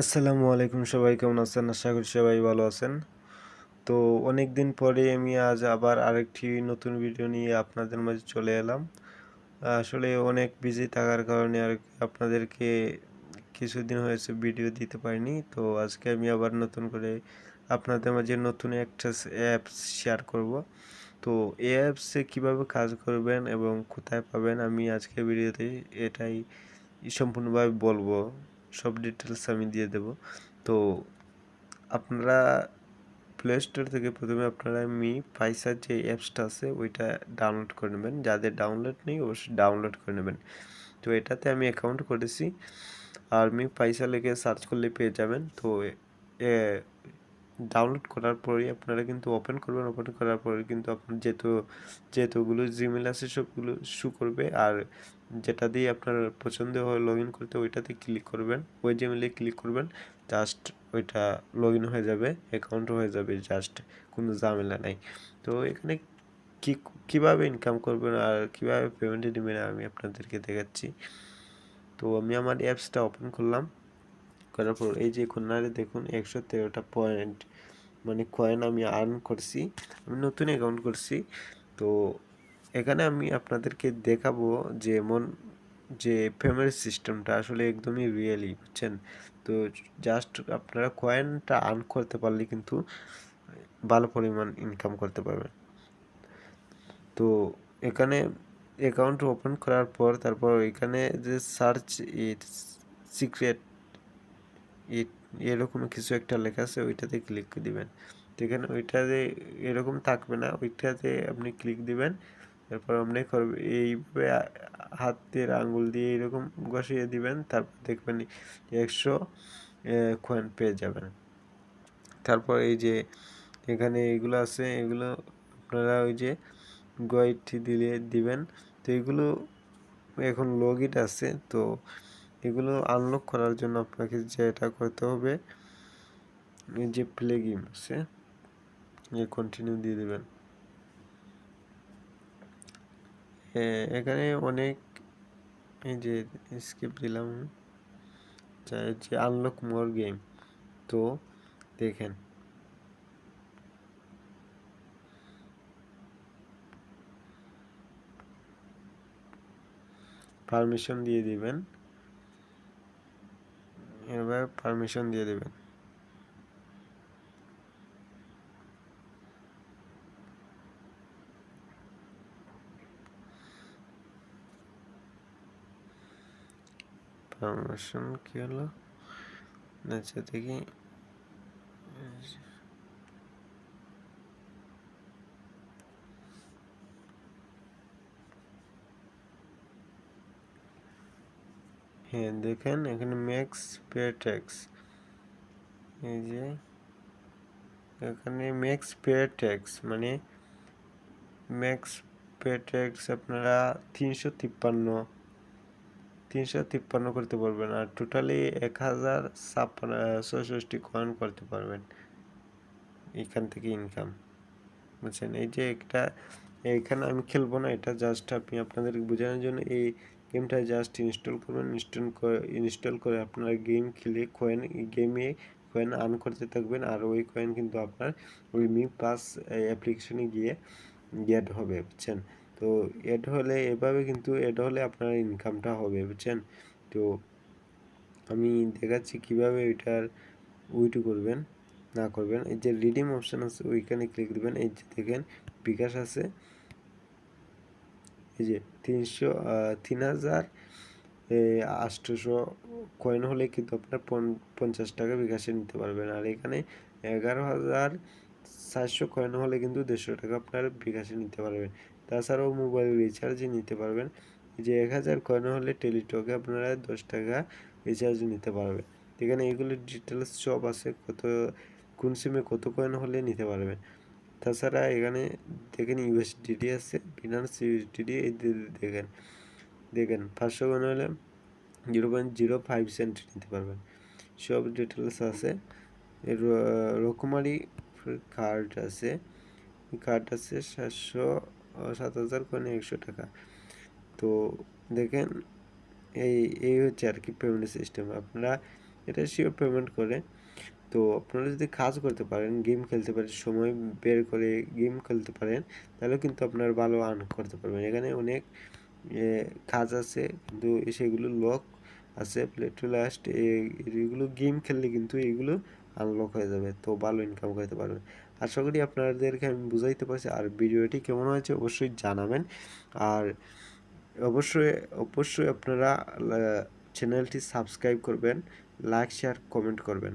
আসসালামু আলাইকুম সবাই, কেমন আছেন? আশা করি সবাই ভালো আছেন। তো অনেক দিন পরে আমি আজ আবার আরেকটি নতুন ভিডিও নিয়ে আপনাদের মাঝে চলে এলাম। আসলে অনেক বিজি থাকার কারণে আর আপনাদেরকে কিছুদিন হয়েছে ভিডিও দিতে পারিনি। তো আজকে আমি আবার নতুন করে আপনাদের মাঝে নতুন একটা অ্যাপস শেয়ার করব। তো এই অ্যাপসে কীভাবে কাজ করবেন এবং কোথায় পাবেন আমি আজকে ভিডিওতে এটাই সম্পূর্ণভাবে বলব। সব ডিটেলস আমি দিয়ে দেব। তো আপনারা প্লে স্টোর থেকে প্রথমে আপনারা মি পাইসার যে অ্যাপসটা আছে, ওইটা ডাউনলোড করে নেবেন। যাদের ডাউনলোড নেই, অবশ্যই ডাউনলোড করে নেবেন। তো এটাতে আমি অ্যাকাউন্ট করেছি। আর মি পয়সা লেগে সার্চ করলে পেয়ে যাবেন। তো ডাউনলোড করার পরেই আপনারা কিন্তু ওপেন করবেন ওপেন করার পরে কিন্তু আপনার যেহেতু, যেহেতুগুলো জিমেল আছে সবগুলো শু করবে আর যেটা দিয়ে আপনার পছন্দ হয় লগ ইন করতে ওইটাতে ক্লিক করবেন, ওই জিমেলে ক্লিক করবেন জাস্ট ওইটা লগ ইন হয়ে যাবে অ্যাকাউন্ট হয়ে যাবে জাস্ট কোনো ঝামেলা নাই। তো এখানে কী, কীভাবে ইনকাম করবেন আর কীভাবে পেমেন্ট নেবেন আমি আপনাদেরকে দেখাচ্ছি। তো আমি আমার অ্যাপসটা ওপেন করলাম। করার পর এই যে কর্নারে দেখুন একশো তেরোটা পয়েন্ট মানে কয়েন আমি আর্ন করছি, আমি নতুন অ্যাকাউন্ট করছি। তো এখানে আমি আপনাদেরকে দেখাবো যে এমন যে পেমেন্ট সিস্টেমটা আসলে একদমই রিয়েলি বুঝছেন? তো জাস্ট আপনারা কয়েনটা আর্ন করতে পারলে কিন্তু ভালো পরিমাণ ইনকাম করতে পারবেন। তো এখানে অ্যাকাউন্ট ওপেন করার পর তারপর এখানে যে সার্চ সিক্রেট এরকম কিছু একটা লেখা আছে, ওইটাতে ক্লিক দিবেন। এখানে ওইটাতে এরকম থাকবে না, ওইটাতে আপনি ক্লিক দিবেন, তারপর আপনি করবে এইভাবে হাতের আঙ্গুল দিয়ে এরকম বসিয়ে দিবেন, তারপর দেখবেন একশো কয়েন পেয়ে যাবেন। তারপর এই যে এখানে এগুলো আছে, এগুলো আপনারা ওই যে গয়টি দিলে দিবেন। তো এগুলো এখন লগইট আছে, তো এগুলো আনলক করার জন্য আপনাকে যেটা করতে হবে, এই যে প্লে গেম আছে এই কন্টিনিউ দিয়ে দেবেন। এখানে অনেক, এই যে স্কিপ দিলাম, যে আনলক মোর গেম তো দেখেন পারমিশন দিয়ে দিবেন। পারমিশন দিয়ে দেবেন। পারমিশন কি হলো? আচ্ছা দেখি। হ্যাঁ দেখেন এখানে ম্যাক্স পে ট্যাক্স এই যে, এখানে ম্যাক্স পে ট্যাক্স মানে ম্যাক্স পে ট্যাক্স আপনারা তিনশো তিপ্পান্ন তিনশো তিপ্পান্ন করতে পারবেন আর টোটালি এক হাজার ছাপ্পান্ন ছষট্টি কয়েন করতে পারবেন এখান থেকে ইনকাম বুঝছেন? এই যে একটা এখানে আমি খেলব না, এটা জাস্ট আপনি আপনাদের বোঝানোর জন্য এই গেমটা জাস্ট ইনস্টল করবেন ইনস্টল করে ইনস্টল করে আপনারা গেম খেলে কয়েন গেমে কয়েন আর্ন করতে থাকবেন আর ওই কয়েন কিন্তু আপনার ওই মি পাস অ্যাপ্লিকেশনে গিয়ে অ্যাড হবে, বুঝছেন? তো অ্যাড হলে এভাবে কিন্তু অ্যাড হলে আপনার ইনকামটা হবে, বুঝছেন? তো আমি দেখাচ্ছি কীভাবে ওইটার উইটু করবেন, না করবেন। এই যে রিডিম অপশান আছে, ওইখানে ক্লিক দেবেন। এই যে দেখেন বিকাশ আছে। এই যে তিনশো তিন হাজার আটশোশো কয়েন হলে কিন্তু আপনার পঞ্চাশ টাকা বিকাশে নিতে পারবেন। আর এখানে এগারো হাজার চারশো কয়েন হলে কিন্তু দেড়শো টাকা আপনার বিকাশে নিতে পারবেন। তাছাড়াও মোবাইল রিচার্জে নিতে পারবেন। যে এক হাজার কয়েন হলে টেলিটকে আপনারা দশ টাকা রিচার্জ নিতে পারবেন। এখানে এগুলোর ডিটেলস সব আছে, কত, কোন সিমে কত কয়েন হলে নিতে পারবেন। তাছাড়া এখানে দেখেন ইউএসডিডি আছে ফিনান্স ইউএসডিডি এই দেখেন দেখেন, পাঁচশো কয়েন হলে zero point zero five cent নিতে পারবেন। সব ডিটেলস আছে। রকমারি কার্ড আছে। কার্ড আছে সাতশো, সাত হাজার কয়েন একশো টাকা। তো দেখেন, এই এই হচ্ছে আর কি পেমেন্ট সিস্টেম আপনারা এটা শিওর পেমেন্ট করে তো আপনারা যদি কাজ করতে পারেন গেম খেলতে পারেন, সময় বের করে গেম খেলতে পারেন, তাহলে কিন্তু আপনার ভালো আর্ন করতে পারবেন। এখানে অনেক কাজ আছে, কিন্তু সেগুলো লক আছে প্লে টু লাস্ট এগুলো গেম খেললে কিন্তু এগুলো আনলক হয়ে যাবে, তো ভালো ইনকাম করতে পারবেন। আশা করি আপনাদেরকে আমি বুঝাইতে পারছি, আর ভিডিওটি কেমন হয়েছে অবশ্যই জানাবেন। আর অবশ্যই অবশ্যই আপনারা চ্যানেলটি সাবস্ক্রাইব করবেন লাইক শেয়ার কমেন্ট করবেন।